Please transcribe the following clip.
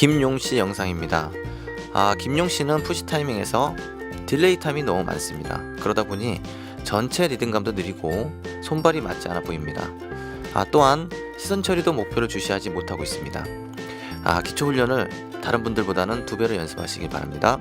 김용 씨 영상입니다. 아, 김용 씨는 푸시 타이밍에서 딜레이 타임이 너무 많습니다. 그러다 보니 전체 리듬감도 느리고 손발이 맞지 않아 보입니다. 아, 또한 시선 처리도 목표를 주시하지 못하고 있습니다. 아, 기초 훈련을 다른 분들보다는 두 배로 연습하시기 바랍니다.